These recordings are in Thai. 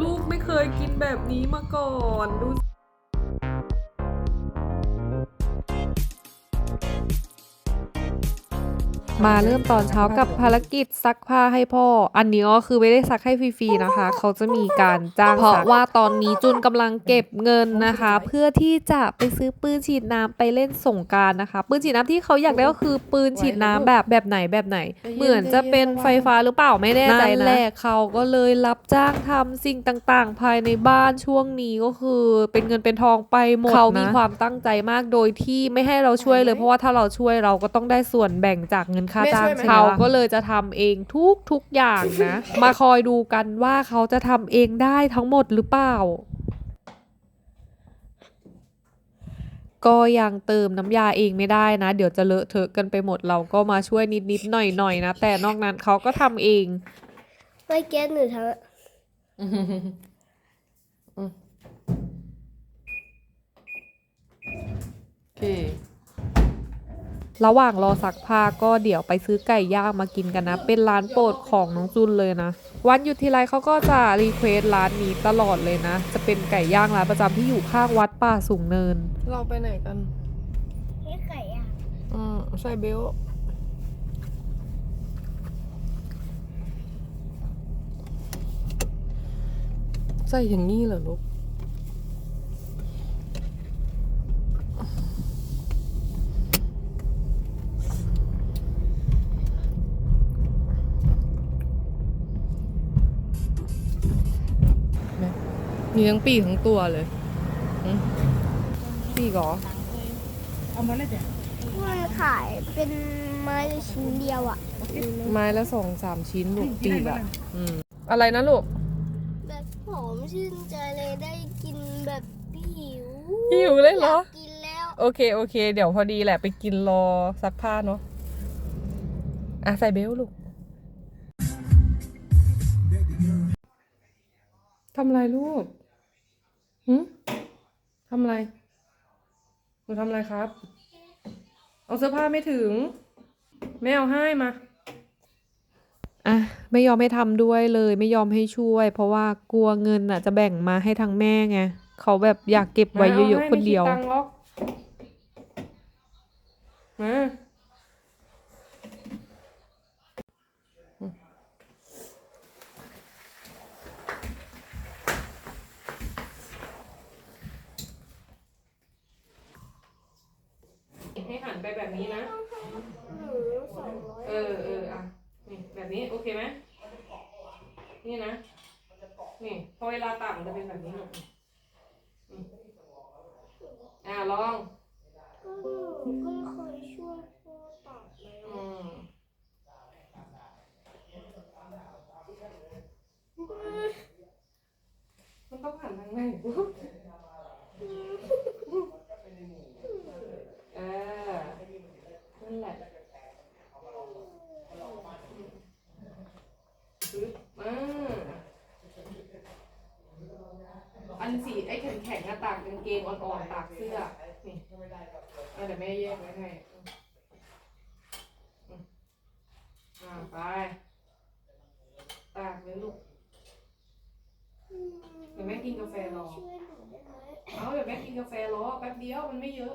ลูกไม่เคยกินแบบนี้มาก่อนดู มาเริ่มตอนเช้ากับภารกิจซักผ้าให้พ่อ อันนี้ก็คือไม่ได้ซักให้ฟรีๆนะคะ เขาจะมีการจ้างเพราะว่าตอนนี้จุนกำลังเก็บเงินนะคะ เพื่อที่จะไปซื้อปืนฉีดน้ำไปเล่นสงกรารนะคะ ปืนฉีดน้ำที่เขาอยากได้ก็คือปืนฉีดน้ำแบบแบบไหนแบบไหน เหมือนจะเป็นไฟฟ้าหรือเปล่าไม่แน่ใจนะนั่นแหละเขาก็เลยรับจ้างทำสิ่งต่างๆ ภายในบ้านช่วงนี้ก็คือเป็นเงินเป็นทองไปหมดเขามีความตั้งใจมากโดยที่ไม่ให้เราช่วยเลย เพราะว่าถ้าเราช่วยเราก็ต้องได้ส่วนแบ่งจากเงินค่าจ้างแม่ช่วยไหมเขาก็เลยจะทำเองทุกทุกๆอย่างนะ มาคอยดูกันว่าเขาจะทำเองได้ทั้งหมดหรือเปล่า ก็ยังเติมน้ำยาเองไม่ได้นะ เดี๋ยวจะเลอะเทอะกันไปหมดเราก็มาช่วยนิดๆหน่อยๆนะ แต่นอกนั้นเขาก็ทำเองไม่แก้หนูทโอเค ระหว่างรอซักผ้าก็เดี๋ยวไปซื้อไก่ย่างมากินกันนะ เป็นร้านโปรดของน้องจุนเลยนะ วันหยุดทีไรเขาก็จะรีเควสร้านนี้ตลอดเลยนะ จะเป็นไก่ย่างร้านประจำที่อยู่ข้างวัดป่าสูงเนิน เราไปไหนกันำนี่ไก่อะอ่าใส่เบลต์ใส่อย่างนี้เหรอลูก มีทั้งปีกทั้งตัวเลยอืมปีกเหรอมันขายเป็นไม้ละชิ้นเดียวอะ ไม้ละสองสามชิ้นลูกปีกอะอืมอะไรนะลูก แบบหอมชื่นใจเลยได้กินแบบหิวหิวเลยเหรอยากกินแล้ว โอเคโอเค เดี๋ยวพอดีแหละไปกินรอซักผ้าเนาะอะใส่เบลต์ลูกทำอะไรลูก หืมทำอะไร หนูทำอะไรครับ เอาเสื้อผ้าไม่ถึง ไม่เอาให้มา อะ ไม่ยอมให้ทำด้วยเลย ไม่ยอมให้ช่วย เพราะว่ากลัวเงินอะ จะแบ่งมาให้ทางแม่ไง เขาแบบอยากเก็บไว้เยอะๆคนเดียวไม่คิตังค์หรอกมาให้หันไป แบบนี้นะ หนูสองร้อยเออเอออะนี่แบบนี้โอเคไหมนี่นะ นี่พอเวลาตักมันจะเป็นแบบนี้หน่อยนี่อ่าลอง ก็หนูก็เคยช่วยพ่อตัดแล้วอืมมันต้องหันทางไหนปุ๊บเออนั่นแหละปึ๊บอ่าอันสีไอ้แข็งแข็งๆอะ ตากกางเกงอ่อนๆตากเสื้อ นี่เอาเดี๋ยวแม่แยกไว้ให้อ่าไป ตากเลยลูกเดี๋ยวแม่กินกาแฟรอช่วยหนูได้ไหมเอาเดี๋ยวแม่กินกาแฟรอแป๊บเดียวมันไม่เยอะ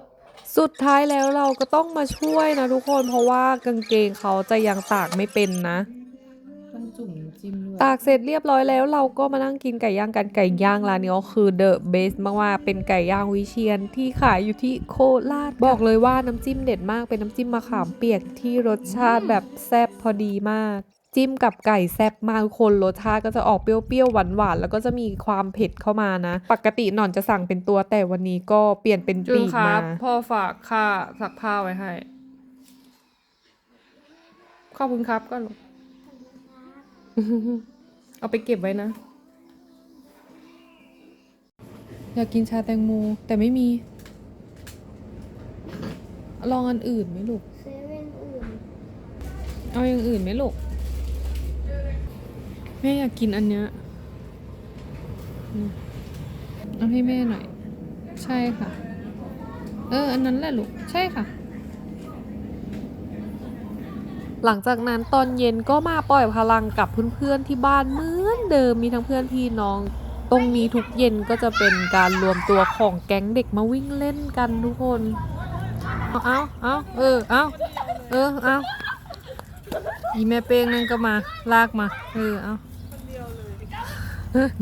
สุดท้ายแล้วเราก็ต้องมาช่วยนะทุกคนเพราะว่ากางเกงเขาจะยังตากไม่เป็นนะต้อง จุ่มน้ำจิ้มด้วยตากเสร็จเรียบร้อยแล้วเราก็มานั่งกินไก่ย่างกันไก่ย่างร้านนี้ก็คือเดอะเบสมากๆเป็นไก่ย่างวิเชียนที่ขายอยู่ที่โคราชบอกเลยว่าน้ำจิ้มเด็ดมากเป็นน้ำจิ้มมะขามเปียกที่รสชาติแบบแซ่บพอดีมากจิ้มกับไก่แซ่บมากทุกคนรสชาติก็จะออกเปรี้ยวๆหวานๆแล้วก็จะมีความเผ็ดเข้ามานะ ปกติหน่อนจะสั่งเป็นตัวแต่วันนี้ก็เปลี่ยนเป็นจุปีนกครัมาบพ่อฝากค่าซักผ้าไว้ให้ ขอบคุณครับก็ลูก เอาไปเก็บไว้นะ อยากกินชาแตงโมแต่ไม่มี ลองอันอื่นไหมลูก เซเว่นอื่นเอาอย่างอื่นไหมลูก แม่อยากกินอันเนี้ยอืมเอาให้แม่หน่อย ใช่ค่ะ เออ อันนั้นแหละลูก ใช่ค่ะ หลังจากนั้นตอนเย็นก็มาปล่อยพลังกับเพื่อนๆที่บ้านเหมือนเดิมมีทั้งเพื่อนพี่น้อง ตรงนี้ทุกเย็นก็จะเป็นการรวมตัวของแก๊งเด็กมาวิ่งเล่นกันทุกคนเอาเอาเอาเออเอาเออเอาอีแม่เป้งนั่นก็มาลากมาเออเอา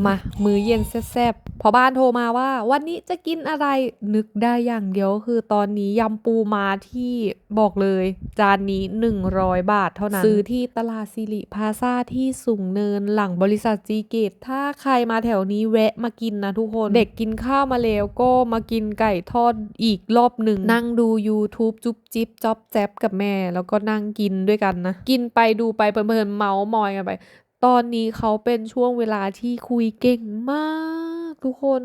มา มือเย็นแซ่บ พอบ้านโทรมาว่า วันนี้จะกินอะไรนึกได้อย่างเดียวคือตอนนี้ยำปูมาที่บอกเลย จานนี้ 100 บาทเท่านั้น ซื้อที่ตลาดสิริพาซาที่สูงเนินหลังบริษัทจีเกต ถ้าใครมาแถวนี้แวะมากินนะทุกคน เด็กกินข้าวมาแล้วก็มากินไก่ทอดอีกรอบหนึ่ง นั่งดู YouTube จุ๊บจิ๊บจ๊อบแจ๊บกับแม่ แล้วก็นั่งกินด้วยกันนะ กินไปดูไปเพลินๆเมาส์มอยกันไป ตอนนี้เขาเป็นช่วงเวลาที่คุยเก่งมาก ทุกคน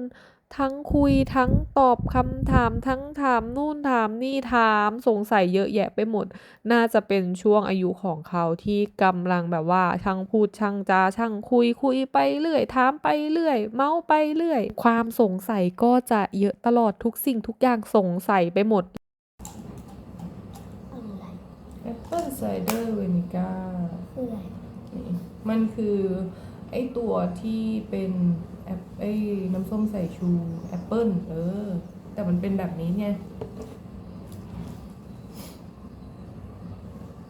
ทั้งคุยทั้งตอบคำถามทั้งถามนู่นถามนี่ถามสงสัยเยอะแยะไปหมด น่าจะเป็นช่วงอายุของเขาที่กำลังแบบว่าช่างพูดช่างจาช่างคุยคุยไปเรื่อยถามไปเรื่อย เมาไปเรื่อย ความสงสัยก็จะเยอะตลอดทุกสิ่งทุกอย่างสงสัยไปหมดอะไรแอปเปิลไซเดอร์เวนิก้าคืออะไรมันคือ ไอตัวที่เป็นแอปไอ้น้ำส้มสายชูแอปเปิลเออ แต่มันเป็นแบบนี้ไง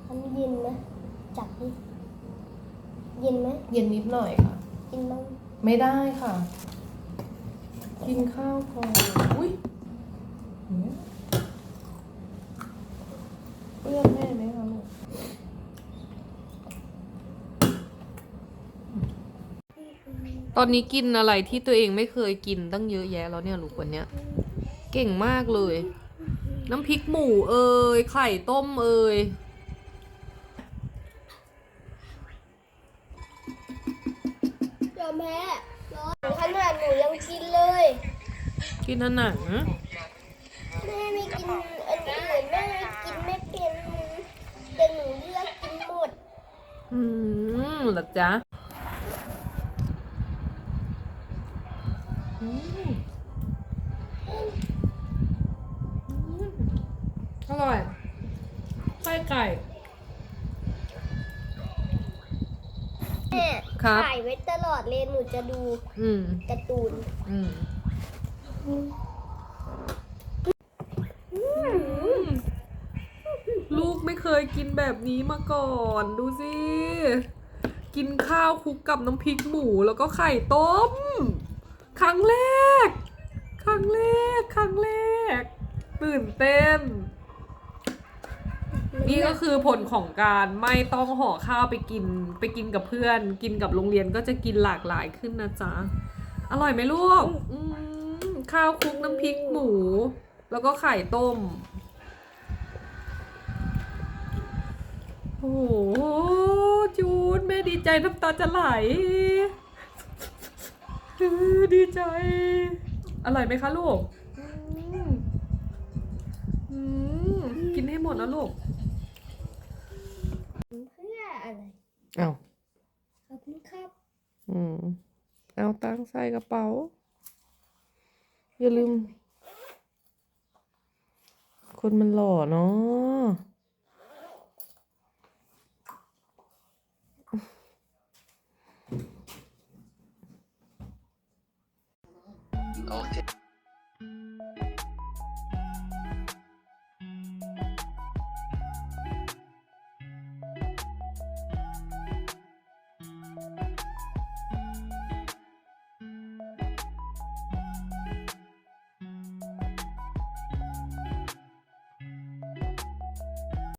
มันเย็นไหมจับดิเย็นไหมเย็นนิดหน่อยค่ะ กินบ้างไม่ได้ค่ะ กินข้าวก่อนอุ้ยเนี่ยเพื่อนแม่ไหมคะลูก ตอนนี้กินอะไรที่ตัวเองไม่เคยกินตั้งเยอะแยะแล้วเนี่ยลูกวันเนี้ย เก่งมากเลย น้ำพริกหมูเอ่ยไข่ต้มเอ่ยยอมแพ้ร้อนขนาดหนูยังกินเลย กินอันไหนแม่ไม่กินอันอื่นแม่กินไม่เป็นแต่หนูเลือกกินหมด อืมเหรอจ๊ะอืมอร่อยไส้ไก่ แม่ ครับ ถ่ายไว้ตลอดเลยหนูจะดูอืมการ์ตูนอืมลูกไม่เคยกินแบบนี้มาก่อนดูสิ กินข้าวคลุกกับน้ำพริกหมูแล้วก็ไข่ต้ม ครั้งแรก ครั้งแรก ครั้งแรก ตื่นเต้น นี่ก็คือผลของการไม่ต้องห่อข้าวไปกินไปกินกับเพื่อน กินกับโรงเรียนก็จะกินหลากหลายขึ้นนะจ๊ะ อร่อยไหมลูกอืมข้าวคลุกน้ำพริกหมู แล้วก็ไข่ต้ม โอ้โหจูนแม่ดีใจน้ำตาจะไหล ดีใจ อร่อยไหมคะลูก อืม กินให้หมดนะลูก ออะไร เอาขอบคุณครับ อืม เอาตังค์ใส่กระเป๋า อย่าลืม คนมันหล่อเนาะ